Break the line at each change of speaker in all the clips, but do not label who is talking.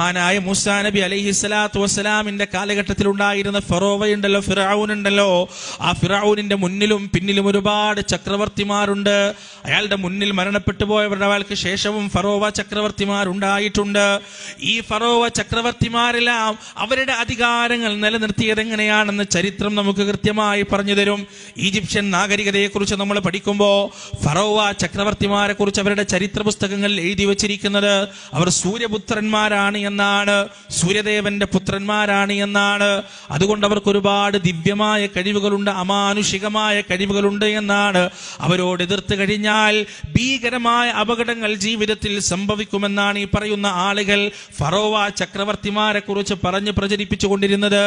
മഹാനായ മൂസാ നബി അലൈഹി സ്വലാത്തു വസ്സലാമിന്റെ കാലഘട്ടത്തിൽ ഉണ്ടായിരുന്ന ഫറോവയുണ്ടല്ലോ ഫിറൌൻ ഉണ്ടല്ലോ. ആ ഫിറൌനിന്റെ മുന്നിലും പിന്നിലും ഒരുപാട് ചക്രവർത്തിമാരുണ്ട്. അയാളുടെ മുന്നിൽ മരണപ്പെട്ടു പോയവരുടെ അയാൾക്ക് ശേഷവും ഫറോവ ചക്രവർത്തിമാരുണ്ടായിട്ടുണ്ട് ഈ ഫറോവ ചക്രവർത്തിമാരെല്ലാം അവരുടെ അധികാരങ്ങൾ നിലനിർത്തിയത് എങ്ങനെയാണെന്ന് ചരിത്രം നമുക്ക് കൃത്യമായി പറഞ്ഞു തരും. ഈജിപ്ഷ്യൻ നാഗരികതയെക്കുറിച്ച് നമ്മൾ പഠിക്കുമ്പോൾ ഫറോവ ചക്രവർത്തിമാരെ കുറിച്ച് അവരുടെ ചരിത്ര പുസ്തകങ്ങളിൽ എഴുതി വച്ചിരിക്കുന്നത് അവർ സൂര്യപുത്രന്മാരാണ് എന്നാണ്. സൂര്യദേവന്റെ പുത്രന്മാരാണ് എന്നാണ്. അതുകൊണ്ട് അവർക്ക് ഒരുപാട് ദിവ്യമായ കഴിവുകളുണ്ട് അമാനുഷികമായ കഴിവുകളുണ്ട് എന്നാണ്. അവരോട് എതിർത്ത് കഴിഞ്ഞാൽ ഭീകരമായ അപകടങ്ങൾ ജീവിതത്തിൽ സംഭവിക്കുമെന്നാണ് ഈ പറയുന്ന ആളുകൾ ഫറോവ ചക്രവർത്തിമാരെ കുറിച്ച് പറഞ്ഞ് പ്രചരിപ്പിച്ചുകൊണ്ടിരുന്നത്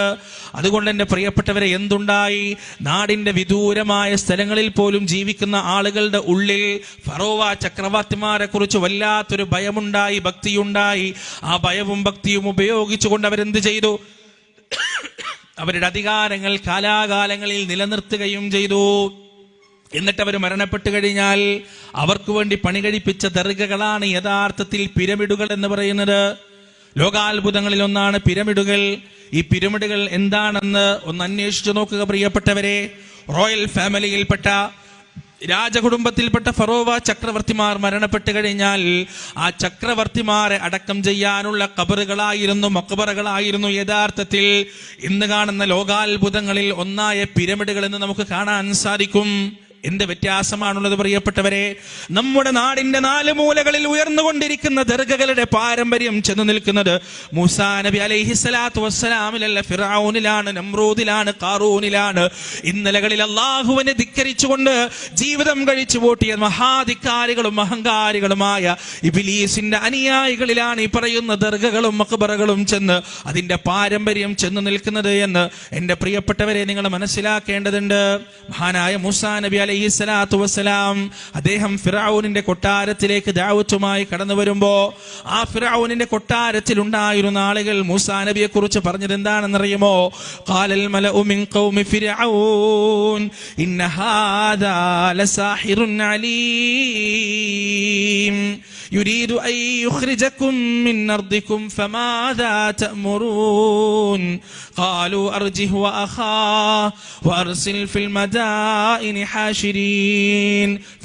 അതുകൊണ്ട് എന്റെ പ്രിയപ്പെട്ടവരെ എന്തുണ്ടായി? നാടിന്റെ വിദൂരമായ സ്ഥലങ്ങളിൽ പോലും ജീവിക്കുന്ന ആളുകളുടെ ഉള്ളിൽ ഫറോവ ചക്രവർത്തിമാരെ കുറിച്ച് വല്ലാത്തൊരു ഭയമുണ്ടായി ഭക്തിയുണ്ടായി. ആ ഭയവും ഭക്തിയും ഉപയോഗിച്ചുകൊണ്ട് അവരെന്ത് ചെയ്തു? അവരുടെ അധികാരങ്ങൾ കാലാകാലങ്ങളിൽ നിലനിർത്തുകയും ചെയ്തു. എന്നിട്ട് അവർ മരണപ്പെട്ടു കഴിഞ്ഞാൽ അവർക്ക് വേണ്ടി പണി കഴിപ്പിച്ച ദർഗകളാണ് യഥാർത്ഥത്തിൽ പിരമിഡുകൾ എന്ന് പറയുന്നത്. ലോകാത്ഭുതങ്ങളിൽ ഒന്നാണ് പിരമിഡുകൾ. ഈ പിരമിഡുകൾ എന്താണെന്ന് ഒന്ന് അന്വേഷിച്ചു നോക്കുക പ്രിയപ്പെട്ടവരെ. റോയൽ ഫാമിലിയിൽപ്പെട്ട രാജകുടുംബത്തിൽപ്പെട്ട ഫറോവ ചക്രവർത്തിമാർ മരണപ്പെട്ടു കഴിഞ്ഞാൽ ആ ചക്രവർത്തിമാരെ അടക്കം ചെയ്യാനുള്ള കബറുകളായിരുന്നു മക്കബറകളായിരുന്നു യഥാർത്ഥത്തിൽ ഇന്ന് കാണുന്ന ലോകാത്ഭുതങ്ങളിൽ ഒന്നായ പിരമിഡുകൾ എന്ന് നമുക്ക് കാണാൻ സാധിക്കും. എന്ത് വ്യത്യാസമാണുള്ളത് പ്രിയപ്പെട്ടവരെ? നമ്മുടെ നാടിന്റെ നാല് മൂലകളിൽ ഉയർന്നുകൊണ്ടിരിക്കുന്ന ദർഗകളുടെ പാരമ്പര്യം ചെന്ന് നിൽക്കുന്നത് മുസാ നബി അലൈഹി സ്വലാത്തു വസ്സലാമിലല്ല. ഫിറാവൂനിലാണ് നമ്രൂദിലാണ് കാറൂനിലാണ് ഇന്നലകളിൽ അള്ളാഹുവിനെ ധിക്കരിച്ചുകൊണ്ട് ജീവിതം കഴിച്ചു പൂട്ടിയ മഹാധിക്കാരികളും അഹങ്കാരികളുമായ ഇബിലീസിന്റെ അനുയായികളിലാണ് ഈ പറയുന്ന ദർഗകളും മക്ബറകളും ചെന്ന് അതിന്റെ പാരമ്പര്യം ചെന്ന് നിൽക്കുന്നത് എന്ന് എന്റെ പ്രിയപ്പെട്ടവരെ നിങ്ങൾ മനസ്സിലാക്കേണ്ടതുണ്ട്. മഹാനായ മുസാ നബി അലൈഹി സ്വലാത്തു വസ്സലാം അദ്ദേഹം ഫിറൌനിന്റെ കൊട്ടാരത്തിലേക്ക് ദാവത്തുമായി കടന്നു വരുമ്പോ ആ ഫിറൌനിന്റെ കൊട്ടാരത്തിൽ ഉണ്ടായിരുന്ന ആളുകൾ മൂസാ നബിയെ കുറിച്ച് പറഞ്ഞത് എന്താണെന്നറിയുമോ ഖാലൽ മലഉ മിൻ ഖൗമി ഫിർഔൻ ഇന്ന ഹാദാ ലസാഹിറുൻ അലീം يريد أن يخرجكم من أرضكم فماذا تأمرون قالوا أرجه وأخاه وأرسل في المدائن حاشرين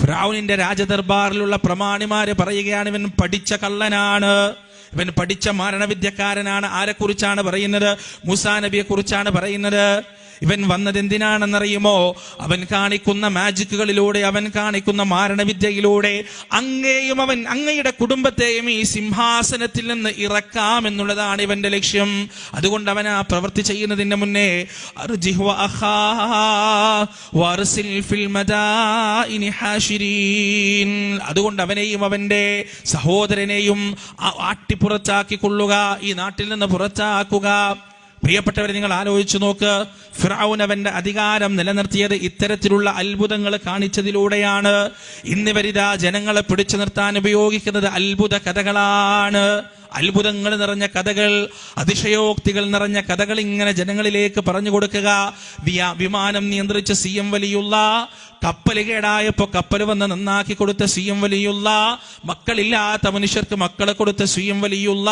ഫിറഔനിന്റെ രാജദർബാറിലുള്ള പ്രമാണിമാര് പറയുകയാണ് ഇവൻ പഠിച്ച കള്ളനാണ്. ഇവൻ പഠിച്ച മാരണവിദ്യക്കാരനാണ്. ആരെക്കുറിച്ചാണ് പറയുന്നത്? മുസാ നബിയെ കുറിച്ചാണ് പറയുന്നത്. ഇവൻ വന്നത് എന്തിനാണെന്നറിയുമോ? അവൻ കാണിക്കുന്ന മാജിക്കുകളിലൂടെ അവൻ കാണിക്കുന്ന മാരണവിദ്യയിലൂടെ അങ്ങേയും അവൻ അങ്ങയുടെ കുടുംബത്തെയും ഈ സിംഹാസനത്തിൽ നിന്ന് ഇറക്കാം എന്നുള്ളതാണ് ഇവന്റെ ലക്ഷ്യം. അതുകൊണ്ട് അവൻ ആ പ്രവൃത്തി ചെയ്യുന്നതിന് മുന്നേ. അതുകൊണ്ട് അവനെയും അവന്റെ സഹോദരനെയും ആട്ടിപ്പുറത്താക്കിക്കൊള്ളുക ആട്ടിപ്പുറത്താക്കി ഈ നാട്ടിൽ നിന്ന് പുറത്താക്കുക. പ്രിയപ്പെട്ടവരെ നിങ്ങൾ ആലോചിച്ചു നോക്ക്. ഫിറാവുൻ അവന്റെ അധികാരം നിലനിർത്തിയത് ഇത്തരത്തിലുള്ള അത്ഭുതങ്ങൾ കാണിച്ചതിലൂടെയാണ്. ഇന്നിവരിതാ ജനങ്ങളെ പിടിച്ചു നിർത്താൻ ഉപയോഗിക്കുന്നത് അത്ഭുത കഥകളാണ്. അത്ഭുതങ്ങൾ നിറഞ്ഞ കഥകൾ അതിശയോക്തികൾ നിറഞ്ഞ കഥകൾ ഇങ്ങനെ ജനങ്ങളിലേക്ക് പറഞ്ഞു കൊടുക്കുക. വിമാനം നിയന്ത്രിച്ച സി എം വലിയുള്ള കപ്പൽ കേടായപ്പോ കപ്പൽ വന്ന് നന്നാക്കി കൊടുത്ത സി എം വലിയുള്ള മക്കളില്ലാത്ത മനുഷ്യർക്ക് മക്കളെ കൊടുത്ത സി എം വലിയുള്ള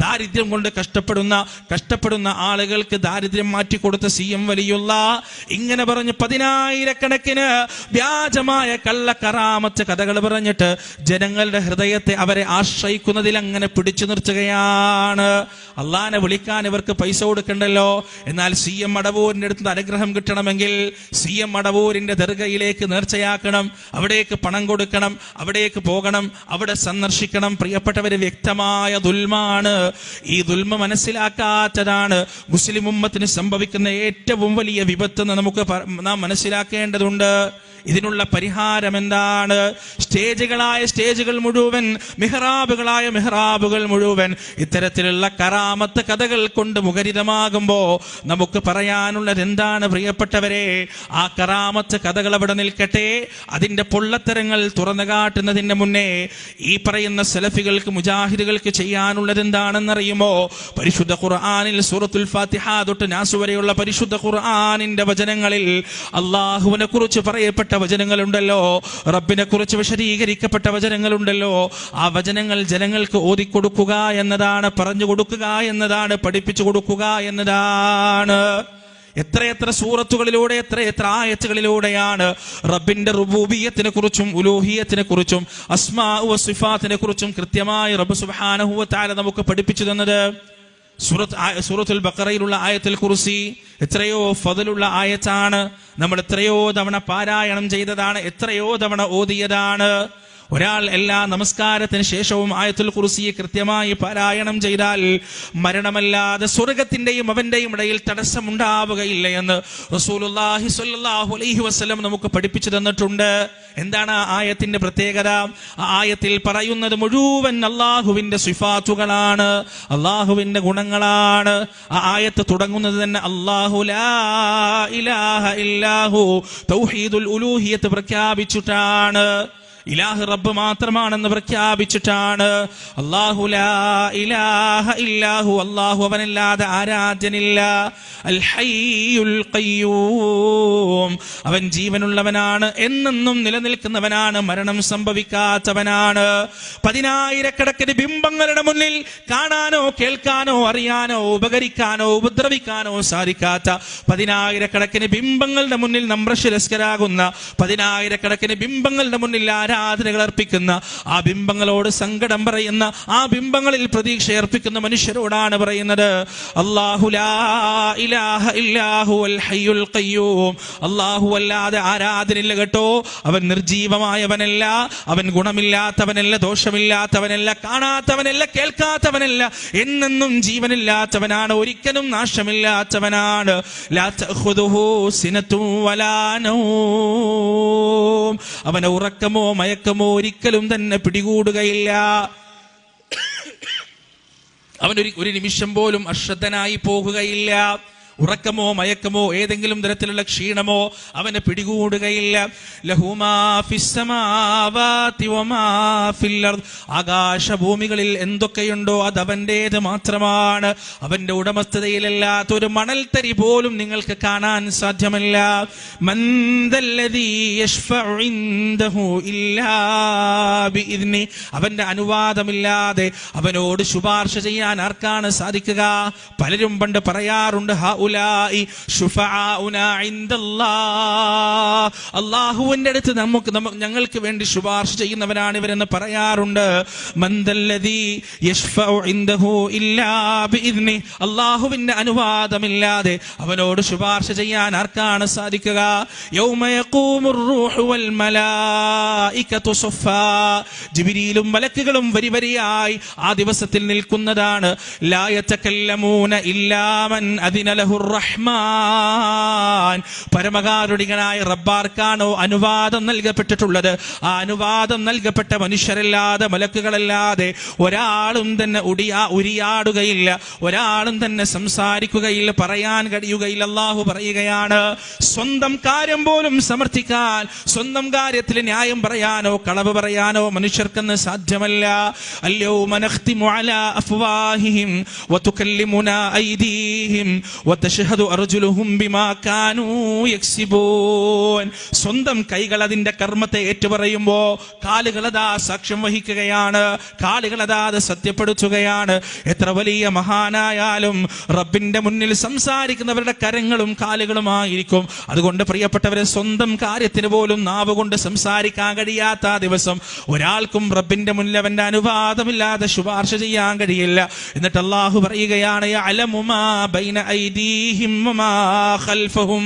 ദാരിദ്ര്യം കൊണ്ട് കഷ്ടപ്പെടുന്ന കഷ്ടപ്പെടുന്ന ആളുകൾക്ക് ദാരിദ്ര്യം മാറ്റി കൊടുത്ത സി എം വലിയുള്ള ഇങ്ങനെ പറഞ്ഞ് പതിനായിരക്കണക്കിന് വ്യാജമായ കള്ളക്കറാമത്ത് കഥകൾ പറഞ്ഞിട്ട് ജനങ്ങളുടെ ഹൃദയത്തെ അവരെ ആശ്രയിക്കുന്നതിൽ അങ്ങനെ പിടിച്ചു നിർത്തുകയാണ്. അള്ളാനെ വിളിക്കാൻ ഇവർക്ക് പൈസ കൊടുക്കണ്ടല്ലോ? എന്നാൽ സി എം മടവൂരിന്റെ അടുത്ത് അനുഗ്രഹം കിട്ടണമെങ്കിൽ സി എം മടവൂരിന്റെ ദർഗയിലേക്ക് നേർച്ചയാക്കണം അവിടേക്ക് പണം കൊടുക്കണം അവിടേക്ക് പോകണം അവിടെ സന്ദർശിക്കണം. പ്രിയപ്പെട്ടവര് വ്യക്തമായ ദുൽമാണ്. ഈ ദുൽമ മനസ്സിലാക്കാത്തതാണ് മുസ്ലിം ഉമ്മത്തിന് സംഭവിക്കുന്ന ഏറ്റവും വലിയ വിപത്ത് എന്ന് നമുക്ക് നാം മനസ്സിലാക്കേണ്ടതുണ്ട്. ഇതിനുള്ള പരിഹാരം എന്താണ്? സ്റ്റേജുകളായ സ്റ്റേജുകൾ മുഴുവൻ മെഹ്റാബുകളായ മെഹ്റാബുകൾ മുഴുവൻ ഇത്തരത്തിലുള്ള കറാമത്ത് കഥകൾ കൊണ്ട് മുഖരിതമാകുമ്പോ നമുക്ക് പറയാനുള്ളത് എന്താണ് പ്രിയപ്പെട്ടവരെ? ആ കറാമത്ത് കഥകൾ അവിടെ നിൽക്കട്ടെ. അതിന്റെ പൊള്ളത്തരങ്ങൾ തുറന്നു കാട്ടുന്നതിന് മുന്നേ ഈ പറയുന്ന സെലഫികൾക്ക് മുജാഹിദുകൾക്ക് ചെയ്യാനുള്ളത് എന്താണെന്നറിയുമോ? പരിശുദ്ധ ഖുർആാനിൽ സൂറത്തുൽ ഫാത്തിഹ തൊട്ട് നാസു വരെയുള്ള പരിശുദ്ധ ഖുർആാനിന്റെ വചനങ്ങളിൽ അള്ളാഹുവിനെ കുറിച്ച് പറയപ്പെട്ട വിവരിക്കപ്പെട്ട വചനങ്ങളുണ്ടല്ലോ. റബ്ബിനെ കുറിച്ച് വിശദീകരിക്കപ്പെട്ട വചനങ്ങളുണ്ടല്ലോ. ആ വചനങ്ങൾ ജനങ്ങൾക്ക് ഓതിക്കൊടുക്കുക എന്നതാണ് പറഞ്ഞു കൊടുക്കുക എന്നതാണ് പഠിപ്പിച്ചു കൊടുക്കുക എന്നതാണ്. എത്രയെത്ര സൂറത്തുകളിലൂടെ എത്രയെത്ര ആയത്തുകളിലൂടെയാണ് റബ്ബിന്റെ റുബൂബിയത്തിനെ കുറിച്ചും ഉലൂഹിയത്തിനെ കുറിച്ചും അസ്മാ സിഫാത്തിനെ കുറിച്ചും കൃത്യമായി റബ്ബ് സുബ്ഹാനഹു വതആല നമുക്ക് പഠിപ്പിച്ചു തന്നത്. സൂറത്ത് സൂറത്തുൽ ബക്കറയിലുള്ള ആയത്തിൽ കുർസി എത്രയോ ഫതിലുള്ള ആയത്താണ്. നമ്മൾ എത്രയോ തവണ പാരായണം ചെയ്തതാണ്. എത്രയോ തവണ ഓതിയതാണ്. ഒരാൾ എല്ലാ നമസ്കാരത്തിന് ശേഷവും ആയത്തുൽ കുർസിയെ കൃത്യമായി പാരായണം ചെയ്താൽ മരണമല്ലാതെ സ്വർഗത്തിന്റെയും അവന്റെയും ഇടയിൽ തടസ്സമുണ്ടാവുകയില്ല എന്ന് റസൂലുള്ളാഹി സ്വല്ലല്ലാഹു അലൈഹി വസല്ലം നമുക്ക് പഠിപ്പിച്ചു തന്നിട്ടുണ്ട്. എന്താണ് ആ ആയത്തിന്റെ പ്രത്യേകത? ആ ആയത്തിൽ പറയുന്നത് മുഴുവൻ അള്ളാഹുവിന്റെ സിഫാത്തുകളാണ് അള്ളാഹുവിന്റെ ഗുണങ്ങളാണ്. ആ ആയത്ത് തുടങ്ങുന്നത് തന്നെ അള്ളാഹു ഇലാഹ തൗഹീദുൽ ഉലൂഹിയത്ത് പ്രഖ്യാപിച്ചിട്ടാണ്. ഇലാഹ് റബ്ബ് മാത്രമാണെന്ന് പ്രഖ്യാപിച്ചിട്ടാണ്. ലാ ഇലാഹ ഇല്ലാഹു അല്ലാഹു അവനല്ലാതെ ഹയ്യുൽ ഖയ്യൂം അവൻ ജീവനുള്ളവനാണ് എന്നെന്നും നിലനിൽക്കുന്നവനാണ് മരണം സംഭവിക്കാത്തവനാണ്. പതിനായിരക്കണക്കിന് ബിംബങ്ങളുടെ മുന്നിൽ കാണാനോ കേൾക്കാനോ അറിയാനോ ഉപകരിക്കാനോ ഉപദ്രവിക്കാനോ സാധിക്കാത്ത പതിനായിരക്കണക്കിന് ബിംബങ്ങളുടെ മുന്നിൽ നമ്രശിരസ്കരാകുന്ന പതിനായിരക്കണക്കിന് ബിംബങ്ങളുടെ മുന്നിൽ ആരാധനകൾ അർപ്പിക്കുന്ന ആ ബിംബങ്ങളോട് സങ്കടം പറയുന്ന ആ ബിംബങ്ങളിൽ പ്രതീക്ഷ അർപ്പിക്കുന്ന മനുഷ്യരോടാണ് പറയുന്നത് അള്ളാഹു അല്ലാതെ ആരാധനയില്ല കേട്ടോ. അവൻ നിർജീവമായവനല്ല അവൻ ഗുണമില്ലാത്തവനല്ല ദോഷമില്ലാത്തവനല്ല കാണാത്തവനല്ല കേൾക്കാത്തവനല്ല എന്നെന്നും ജീവനില്ലാത്തവനാണ് ഒരിക്കലും നാശമില്ലാത്തവനാണ്. അവന് ഉറക്കമോ മയക്കമോ ഒരിക്കലും തന്നെ പിടികൂടുകയില്ല. അവൻ ഒരു നിമിഷം പോലും അശ്രദ്ധനായി പോകുകയില്ല. ഉറക്കമോ മയക്കമോ ഏതെങ്കിലും തരത്തിലുള്ള ക്ഷീണമോ അവനെ പിടികൂടുകയില്ല. ആകാശഭൂമികളിൽ എന്തൊക്കെയുണ്ടോ അത് അവന്റേത് മാത്രമാണ് അവന്റെ ഉടമസ്ഥതയിലല്ലാത്ത ഒരു മണൽത്തരി പോലും നിങ്ങൾക്ക് കാണാൻ സാധ്യമല്ല. അവന്റെ അനുവാദമില്ലാതെ അവനോട് ശുപാർശ ചെയ്യാൻ ആർക്കാണ് സാധിക്കുക പലരും പണ്ട് പറയാറുണ്ട് ഹൗലായി. അള്ളാഹുവിന്റെ അടുത്ത് നമുക്ക് ഞങ്ങൾക്ക് വേണ്ടി ശുപാർശ ചെയ്യുന്നവരാണ് ഇവരെന്ന് പറയാറുണ്ട്. അള്ളാഹുവിന്റെ അനുവാദമില്ലാതെ അവനോട് ശുപാർശ ചെയ്യാൻ ആർക്കാണ് സാധിക്കുക ജിബിരിയിലും മലക്കുകളും വരി വരിയായി ആ ദിവസത്തിൽ നിൽക്കുന്നതാണ് ലായത്തക്കല്ലമൂന ഇല്ലാമൻ അതിനലഹു റഹ്മാൻ. പരമകാരുണികനായ റബ്ബാർക്കാണോ അനുവാദം നൽകപ്പെട്ടിട്ടുള്ളത്? ആ അനുവാദം നൽകപ്പെട്ട മനുഷ്യരല്ലാതെ മലക്കുകളല്ലാതെ ഒരാളും തന്നെ ഉടിയാ ഉരിയാടുകയില്ല. ഒരാളും തന്നെ സംസാരിക്കുകയില്ല പറയാൻ കഴിയുകയില്ല. അള്ളാഹു പറയുകയാണ് സ്വന്തം കാര്യം പോലും സമർത്ഥിക്കാൻ സ്വന്തം കാര്യത്തിൽ ന്യായം പറയാനോ കളവ് പറയാനോ മനുഷ്യർക്കെന്ന് സാധ്യമല്ല. അല്ലയോ മനഖ്തിമു അഫ്വാഹിം അഫ്വാഹിഹിം വതുകല്ലിമുനാ ഐദീഹിം സ്വന്തം കൈകൾ അതിന്റെ കർമ്മത്തെ ഏറ്റുപറയുമ്പോ കാലുകൾ അതാ സാക്ഷ്യം വഹിക്കുകയാണ്. കാലുകൾ അതാ അത് സത്യപ്പെടുത്തുകയാണ്. എത്ര വലിയ മഹാനായാലും റബ്ബിന്റെ മുന്നിൽ സംസാരിക്കുന്നവരുടെ കരങ്ങളും കാലുകളുമായിരിക്കും. അതുകൊണ്ട് പ്രിയപ്പെട്ടവരെ സ്വന്തം കാര്യത്തിന് പോലും നാവ് കൊണ്ട് സംസാരിക്കാൻ കഴിയാത്ത ദിവസം ഒരാൾക്കും റബ്ബിന്റെ മുന്നിൽ അവന്റെ അനുവാദമില്ലാതെ ശുപാർശ ചെയ്യാൻ കഴിയില്ല. എന്നിട്ട് അള്ളാഹു പറയുകയാണ് അലമുമാ ബൈന ഐദീഹിം أيديهم وما خلفهم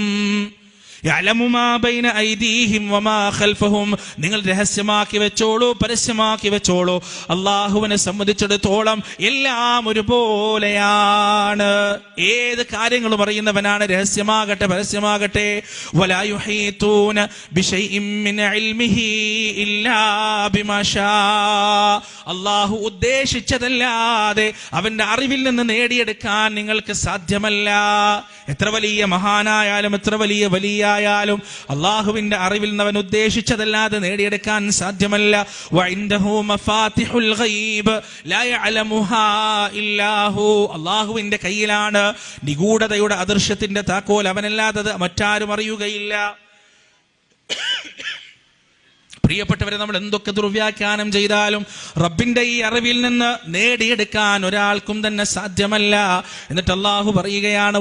നിങ്ങൾ രഹസ്യമാക്കി വെച്ചോളൂ പരസ്യമാക്കി വെച്ചോളൂ. അള്ളാഹുവിനെ സംബന്ധിച്ചിടത്തോളം എല്ലാം ഒരുപോലെയാണ്. ഏത് കാര്യങ്ങളും അറിയുന്നവനാണ് രഹസ്യമാകട്ടെ പരസ്യമാകട്ടെ. അള്ളാഹു ഉദ്ദേശിച്ചതല്ലാതെ അവന്റെ അറിവിൽ നിന്ന് നേടിയെടുക്കാൻ നിങ്ങൾക്ക് സാധ്യമല്ല. എത്ര വലിയ മഹാനായാലും എത്ര വലിയ വലിയ വലിയായാലും അള്ളാഹുവിന്റെ അറിവിൽ നിന്ന് അവൻ ഉദ്ദേശിച്ചതല്ലാതെ നേടിയെടുക്കാൻ സാധ്യമല്ല. അള്ളാഹുവിന്റെ കയ്യിലാണ് നിഗൂഢതയുടെ അദൃശ്യത്തിന്റെ താക്കോൽ അവനല്ലാത്തത് മറ്റാരും അറിയുകയില്ല. പ്രിയപ്പെട്ടവരെ നമ്മൾ എന്തൊക്കെ ദുർവ്യാഖ്യാനം ചെയ്താലും റബ്ബിന്റെ ഈ അറിവിൽ നിന്ന് നേടിയെടുക്കാൻ ഒരാൾക്കും തന്നെ സാധ്യമല്ല എന്നിട്ട് അള്ളാഹു പറയുകയാണ്.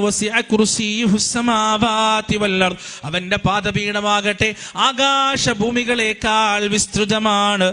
അവന്റെ പാദപീഠമാകട്ടെ ആകാശ ഭൂമികളെക്കാൾ വിസ്തൃതമാണ്.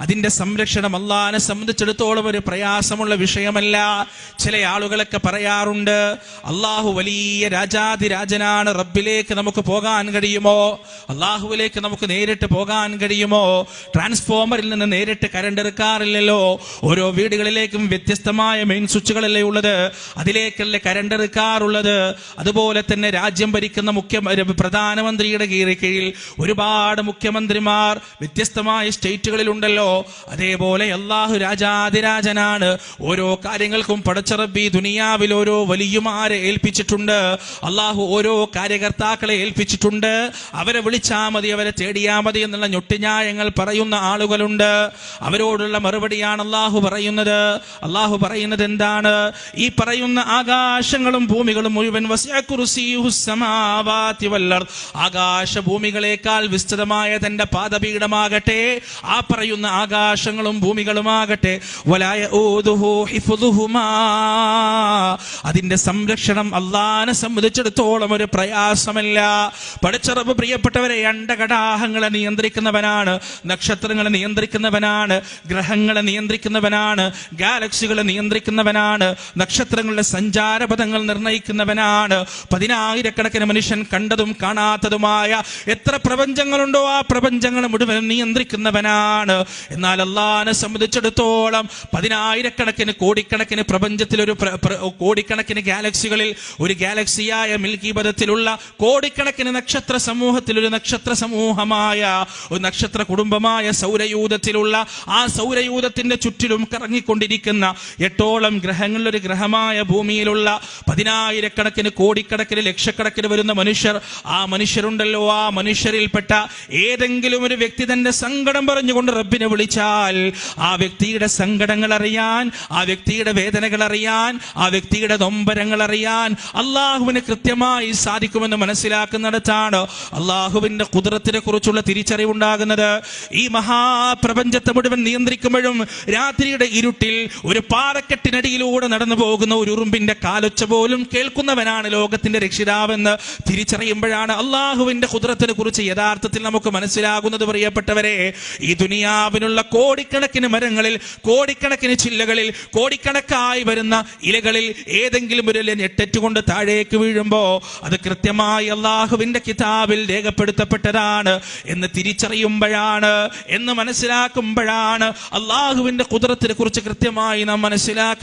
അതിന്റെ സംരക്ഷണം അള്ളാഹിനെ സംബന്ധിച്ചിടത്തോളം ഒരു പ്രയാസമുള്ള വിഷയമല്ല ചില ആളുകളൊക്കെ പറയാറുണ്ട് അള്ളാഹു വലിയ രാജാതിരാജനാണ് റബ്ബിലേക്ക് നമുക്ക് പോകാൻ കഴിയുമോ അള്ളാഹുവിലേക്ക് നമുക്ക് നേരിട്ട് പോകാൻ കഴിയുമോ? ട്രാൻസ്ഫോമറിൽ നിന്ന് നേരിട്ട് കരണ്ട് എടുക്കാറില്ലല്ലോ. ഓരോ വീടുകളിലേക്കും വ്യത്യസ്തമായ മെയിൻ സ്വിച്ചുകളല്ലേ ഉള്ളത്? അതിലേക്കല്ലേ കരണ്ട് എടുക്കാറുള്ളത്? അതുപോലെ തന്നെ രാജ്യം ഭരിക്കുന്ന മുഖ്യ പ്രധാനമന്ത്രിയുടെ കീഴിൽ ഒരുപാട് മുഖ്യമന്ത്രിമാർ വ്യത്യസ്തമായ സ്റ്റേറ്റുകളിൽ ഉണ്ടല്ലോ. അതേപോലെ അള്ളാഹു രാജാതിരാജനാണ് ഓരോ കാര്യങ്ങൾക്കും പടച്ചറബി ദുനിയാവിൽ ഓരോ വലിയമാരെ ഏൽപ്പിച്ചിട്ടുണ്ട്. അള്ളാഹു ഓരോ കാര്യകർത്താക്കളെ ഏൽപ്പിച്ചിട്ടുണ്ട്. അവരെ വിളിച്ചാ മതി അവരെ തേടിയാ മതി എന്നുള്ള ഞൊട്ടിഞ്ഞായങ്ങൾ പറയുന്ന ആളുകളുണ്ട് അവരോടുള്ള മറുപടിയാണ് അള്ളാഹു പറയുന്നത് അള്ളാഹു പറയുന്നത് എന്താണ് ഈ പറയുന്ന ആകാശങ്ങളും ഭൂമികളും മുഴുവൻ. ആകാശ ഭൂമികളെക്കാൾ വിസ്തൃതമായ തന്റെ പാദപീഠമാകട്ടെ ആ പറയുന്ന ആകാശങ്ങളും ഭൂമികളുമാകട്ടെ. അതിന്റെ സംരക്ഷണം അള്ളാനെ സംബന്ധിച്ചിടത്തോളം ഒരു പ്രയാസമല്ല പഠിച്ചറബ് പ്രിയപ്പെട്ടവരെ അണ്ടകടാഹങ്ങളെ നിയന്ത്രിക്കുന്നവനാണ് നക്ഷത്രങ്ങളെ നിയന്ത്രിക്കുന്നവനാണ് ഗ്രഹങ്ങളെ നിയന്ത്രിക്കുന്നവനാണ് ഗാലക്സികളെ നിയന്ത്രിക്കുന്നവനാണ് നക്ഷത്രങ്ങളുടെ സഞ്ചാരപഥങ്ങൾ നിർണയിക്കുന്നവനാണ് പതിനായിരക്കണക്കിന് മനുഷ്യൻ കണ്ടതും കാണാത്തതുമായ എത്ര പ്രപഞ്ചങ്ങളുണ്ടോ ആ പ്രപഞ്ചങ്ങൾ മുഴുവൻ നിയന്ത്രിക്കുന്നവനാണ്. എന്നാൽ അള്ളാഹിനെ സംബന്ധിച്ചിടത്തോളം പതിനായിരക്കണക്കിന് കോടിക്കണക്കിന് പ്രപഞ്ചത്തിൽ ഒരു കോടിക്കണക്കിന് ഗാലക്സികളിൽ ഒരു ഗാലക്സിയായ മിൽക്കി പദത്തിലുള്ള കോടിക്കണക്കിന് നക്ഷത്ര സമൂഹത്തിൽ ഒരു നക്ഷത്ര സമൂഹമായ ഒരു നക്ഷത്ര കുടുംബമായ സൗരയൂഥത്തിലുള്ള ആ സൗരയൂഥത്തിന്റെ ചുറ്റിലും കറങ്ങിക്കൊണ്ടിരിക്കുന്ന എട്ടോളം ഗ്രഹങ്ങളിലൊരു ഗ്രഹമായ ഭൂമിയിലുള്ള പതിനായിരക്കണക്കിന് കോടിക്കണക്കിന് ലക്ഷക്കണക്കിന് വരുന്ന മനുഷ്യർ ആ മനുഷ്യരുണ്ടല്ലോ ആ മനുഷ്യരിൽപ്പെട്ട ഏതെങ്കിലും ഒരു വ്യക്തി തന്റെ സങ്കടം പറഞ്ഞുകൊണ്ട് റബ്ബിനെ വിളിച്ചാൽ ആ വ്യക്തിയുടെ സങ്കടങ്ങൾ അറിയാൻ ആ വ്യക്തിയുടെ വേദനകൾ അറിയാൻ ആ വ്യക്തിയുടെ നൊമ്പരങ്ങൾ അറിയാൻ അള്ളാഹുവിന് കൃത്യമായി സാധിക്കുമെന്ന് മനസ്സിലാക്കുന്നിടത്താണ്. അള്ളാഹുവിന്റെ കുതിരത്തിനെ കുറിച്ചുള്ള തിരിച്ചറിവുണ്ടാകുന്നത് ഈ മഹാപ്രപഞ്ചത്തെ മുഴുവൻ നിയന്ത്രിക്കുമ്പോഴും രാത്രിയുടെ ഇരുട്ടിൽ ഒരു പാറക്കെട്ടിനടിയിലൂടെ നടന്നു പോകുന്ന ഒരു ഉറുമ്പിന്റെ കാലൊച്ച പോലും കേൾക്കുന്നവനാണ് ലോകത്തിന്റെ രക്ഷിതാവെന്ന് തിരിച്ചറിയുമ്പോഴാണ് അള്ളാഹുവിന്റെ കുതിരത്തിനെ കുറിച്ച് യഥാർത്ഥത്തിൽ നമുക്ക് മനസ്സിലാകുന്നത് പ്രിയപ്പെട്ടവരെ. ഈ ദുനിയാവിനുള്ള കോടിക്കണക്കിന് മരങ്ങളിൽ കോടിക്കണക്കിന് ചില്ലകളിൽ കോടിക്കണക്കായി വരുന്ന ഇലകളിൽ ഏതെങ്കിലും ഒരു ഞെട്ടറ്റുകൊണ്ട് താഴേക്ക് വീഴുമ്പോ അത് കൃത്യമായി അള്ളാഹുവിന്റെ കിതാബിൽ രേഖപ്പെടുത്തപ്പെട്ടതാണ് എന്ന് തിരിച്ചറിയുമ്പോഴാണ് എന്ന് മനസ്സിലാക്കുമ്പോഴാണ് അള്ളാഹുവിന്റെ കുതിരത്തിനെ കുറിച്ച് കൃത്യമായി നാം മനസ്സിലാക്കുന്നത്.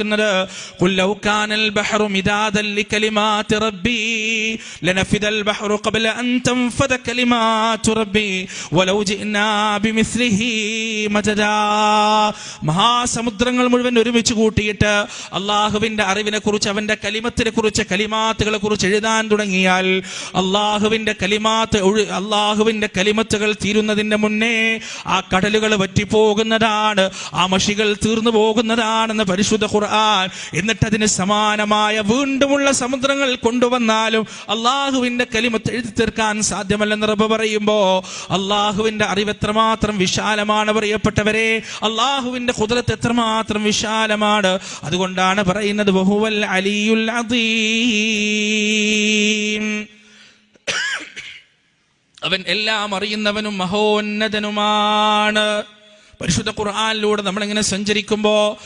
മഹാസമുദ്രങ്ങൾ മുഴുവൻ ഒരുമിച്ച് കൂട്ടിയിട്ട് അള്ളാഹുവിന്റെ അറിവിനെ കുറിച്ച് അവന്റെ കലിമത്തിനെ കുറിച്ച് കലിമാത്തുകളെ കുറിച്ച് എഴുതാൻ തുടങ്ങിയാൽ അള്ളാഹുവിന്റെ കലിമാത്ത് അള്ളാഹുവിന്റെ കലിമത്തുകൾ തീരുന്നതിന്റെ മുന്നേ ആ കടലുകൾ വറ്റിപ്പോകുന്നതാണ് ആ മഷികൾ തീർന്നു പോകുന്നതാണെന്ന് പരിശുദ്ധ ഖുർആൻ എന്നിട്ട് അതിന് സമാനമായ വീണ്ടുമുള്ള സമുദ്രങ്ങൾ കൊണ്ടുവന്നാലും അള്ളാഹുവിന്റെ കലിമത്ത് എഴുതി തീർക്കാൻ സാധ്യമല്ലെന്ന് റബ്ബ് പറയുമ്പോ അള്ളാഹുവിന്റെ അറിവ് എത്രമാത്രം വിശാലമാണ് പറയപ്പെട്ടവരെ അള്ളാഹുവിന്റെ കുതിരത്ത് എത്രമാത്രം വിശാലമാണ്. അതുകൊണ്ടാണ് പറയുന്നത് ബഹുവൽ അലിയുൽ അദീം. അവൻ എല്ലാം അറിയുന്നവനും മഹോന്നതനുമാണ്. പരിശുദ്ധ ഖുർആാനിലൂടെ നമ്മളിങ്ങനെ സഞ്ചരിക്കുമ്പോ